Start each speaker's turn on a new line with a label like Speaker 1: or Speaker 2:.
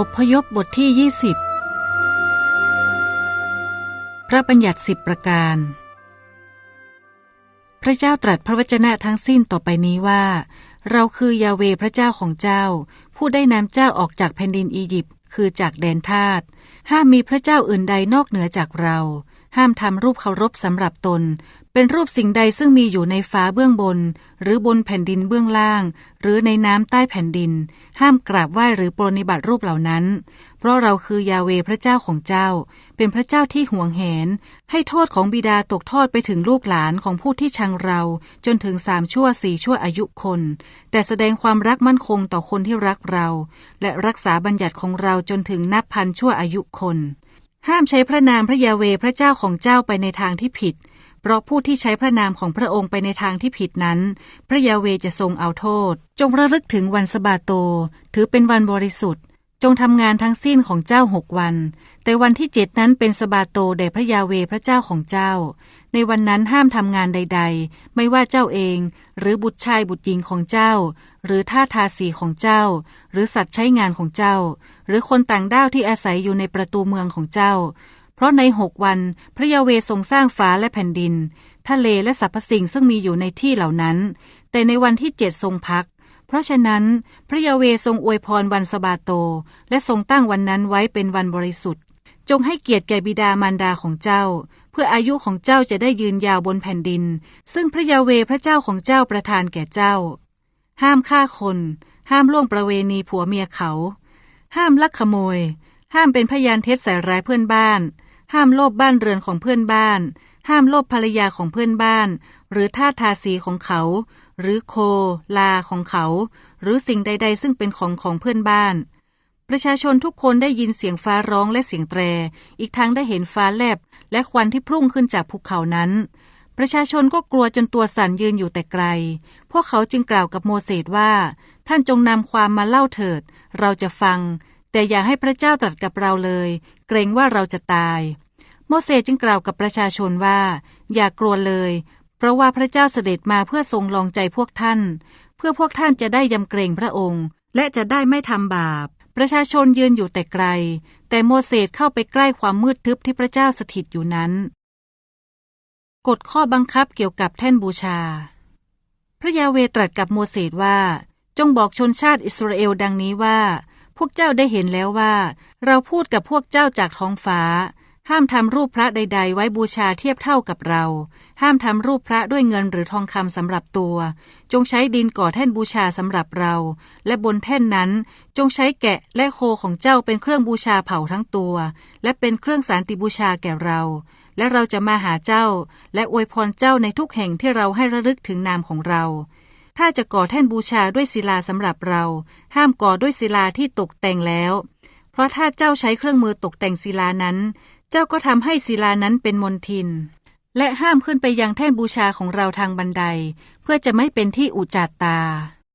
Speaker 1: อพยพบทที่ 20 พระบัญญัติสิบประการ พระเจ้าตรัสพระวจนะทั้งสิ้นต่อไปนี้ว่า เราคือยาเวพระเจ้าของเจ้า ผู้ได้นำเจ้าออกจากแผ่นดินอียิปต์คือจากแดนทาสห้ามมีพระเจ้าอื่นใดนอกเหนือจากเรา ห้ามทำรูปเคารพสำหรับตน เป็นรูปสิ่งใดซึ่งมีอยู่ในฟ้าเบื้องบน หรือบนแผ่นดินเบื้องล่าง หรือในน้ำใต้แผ่นดิน ห้ามกราบไหว้หรือปรนิบัติรูปเหล่านั้น เพราะเราคือยาเวพระเจ้าของเจ้า เป็นพระเจ้าที่ห่วงแหน ให้โทษของบิดาตกทอดไปถึงลูกหลานของผู้ที่ชังเรา จนถึงสามชั่วสี่ชั่วอายุคน แต่แสดงความรักมั่นคงต่อคนที่รักเรา และรักษาบัญญัติของเราจนถึงนับพันชั่วอายุคน ห้ามใช้พระนามพระยาเวพระเจ้าของเจ้าไปในทางที่ผิด เพราะผู้ที่ใช้พระนามของพระองค์ไปในทางที่ผิดนั้น พระยาเวจะทรงเอาโทษ จงระลึกถึงวันสะบาโต ถือเป็นวันบริสุทธิ์ จงทำงานทั้งสิ้นของเจ้าหกวัน แต่วันที่เจ็ดนั้นเป็นสะบาโตแด่พระยาเวพระเจ้าของเจ้า ในวันนั้นห้ามทำงานใด ๆ ไม่ว่าเจ้าเอง หรือบุตรชายบุตรหญิงของเจ้า หรือท่าทาสีของเจ้า หรือสัตว์ใช้งานของเจ้า หรือคนต่างด้าวที่อาศัยอยู่ในประตูเมืองของเจ้า เพราะในหกวันพระยาเวทรงสร้างฟ้าและแผ่นดิน ทะเลและสรรพสิ่งซึ่งมีอยู่ในที่เหล่านั้น แต่ในวันที่เจ็ดทรงพัก เพราะฉะนั้นพระยาเวทรงอวยพรวันสบาโต และทรงตั้งวันนั้นไว้เป็นวันบริสุทธิ์ จงให้เกียรติแก่บิดามารดาของเจ้า เพื่ออายุของเจ้าจะได้ยืนยาวบนแผ่นดิน ซึ่งพระยาเวพระเจ้าของเจ้าประทานแก่เจ้า ห้ามฆ่าคน ห้ามล่วงประเวณีผัวเมียเขา ห้ามลักขโมย ห้ามเป็นพยานเท็จใส่ร้ายเพื่อนบ้าน ห้ามโลภบ้านเรือนของเพื่อนบ้าน ห้ามโลภภรรยาของเพื่อนบ้าน หรือท่าทาสีของเขา หรือโค ลาของเขา หรือสิ่งใด ๆ ซึ่งเป็นของของเพื่อนบ้าน ประชาชนทุกคนได้ยินเสียงฟ้าร้องและเสียงแตร อีกทั้งได้เห็นฟ้าแลบ และควันที่พุ่งขึ้นจากภูเขานั้น ประชาชนก็กลัวจนตัวสั่นยืนอยู่แต่ไกล พวกเขาจึงกล่าวกับโมเสสว่า ท่านจงนำความมาเล่าเถิด เราจะฟัง แต่อย่าให้พระเจ้าตรัสกับเราเลย เกรงว่าเราจะตาย โมเสสจึงกล่าวกับประชาชนว่า อย่ากลัวเลย เพราะว่าพระเจ้าเสด็จมาเพื่อทรงลองใจพวกท่าน เพื่อพวกท่านจะได้ยำเกรงพระองค์ และจะได้ไม่ทำบาป ประชาชนยืนอยู่แต่ไกล แต่โมเสสเข้าไปใกล้ความมืดทึบที่พระเจ้าสถิตอยู่นั้น กฎข้อบังคับเกี่ยวกับแท่นบูชา พระยาเวตรัสกับโมเสสว่า จงบอกชนชาติอิสราเอลดังนี้ว่า พวกเจ้าได้เห็นแล้วว่า เราพูดกับพวกเจ้าจากท้องฟ้า ห้ามทำรูปพระใด ๆ ไว้บูชาเทียบเท่ากับเรา ห้ามทำรูปพระด้วยเงินหรือทองคำสำหรับตัว จงใช้ดินก่อแท่นบูชาสำหรับเรา และบนแท่นนั้น จงใช้แกะและโคของเจ้าเป็นเครื่องบูชาเผาทั้งตัว และเป็นเครื่องสารติบูชาแก่เราและเราจะมาหาเจ้า และอวยพรเจ้าในทุกแห่งที่เราให้ระลึกถึงนามของเรา ถ้าจะก่อแท่นบูชาด้วยศิลาสำหรับเรา ห้ามก่อด้วยศิลาที่ตกแต่งแล้ว เพราะถ้าเจ้าใช้เครื่องมือตกแต่งศิลานั้น เจ้าก็ทำให้ศิลานั้นเป็นมนทิน และห้ามขึ้นไปยังแท่นบูชาของเราทางบันได เพื่อจะไม่เป็นที่อุจจาตา